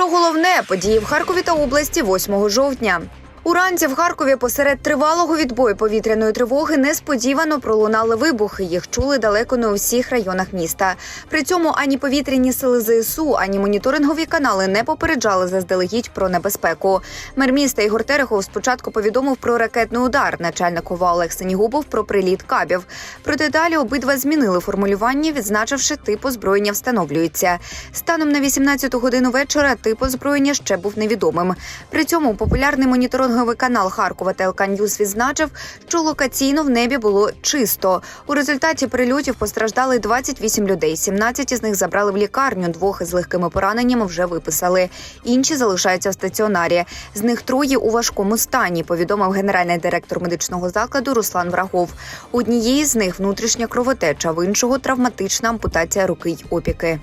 Про головне події в Харкові та області 8 жовтня. Уранці в Харкові посеред тривалого відбою повітряної тривоги несподівано пролунали вибухи. Їх чули далеко не у всіх районах міста. При цьому ані повітряні сили ЗСУ, ані моніторингові канали не попереджали заздалегідь про небезпеку. Мер міста Ігор Терехов спочатку повідомив про ракетний удар. Начальник ОВА Олег Сенігубов про приліт кабів. Проте далі обидва змінили формулювання, відзначивши тип озброєння встановлюється. Станом на 18 годину вечора тип озброєння ще був невідомим. При цьому популярний моніторинговий канал Харкова ТЛК відзначив, що локаційно в небі було чисто. У результаті прильотів постраждали 28 людей. 17 із них забрали в лікарню. Двох із легкими пораненнями вже виписали. Інші залишаються в стаціонарі. З них троє у важкому стані. Повідомив генеральний директор медичного закладу Руслан Врагов. Однієї з них внутрішня кровотеча, в іншого травматична ампутація руки й опіки.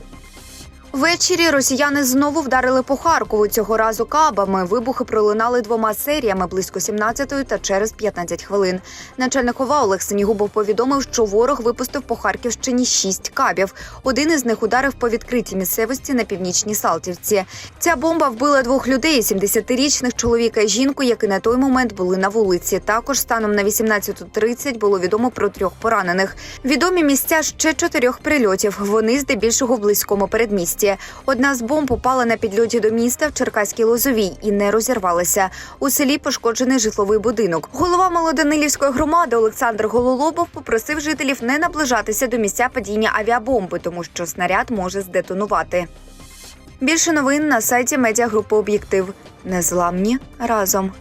Ввечері росіяни знову вдарили по Харкову. Цього разу кабами. Вибухи пролунали двома серіями близько 17-ї та через 15 хвилин. Начальник ОВА Олег Синігубов повідомив, що ворог випустив по Харківщині шість кабів. Один із них ударив по відкритій місцевості на північній Салтівці. Ця бомба вбила двох людей: 70-річних чоловіка і жінку, які на той момент були на вулиці. Також станом на 18.30 було відомо про трьох поранених. Відомі місця ще чотирьох прильотів. Вони здебільшого в близькому передмісті. Одна з бомб попала на підльоті до міста в Черкаській Лозовій і не розірвалася. У селі пошкоджений житловий будинок. Голова Молодонилівської громади Олександр Гололобов попросив жителів не наближатися до місця падіння авіабомби, тому що снаряд може здетонувати. Більше новин на сайті медіагрупи Об'єктив. Незламні разом.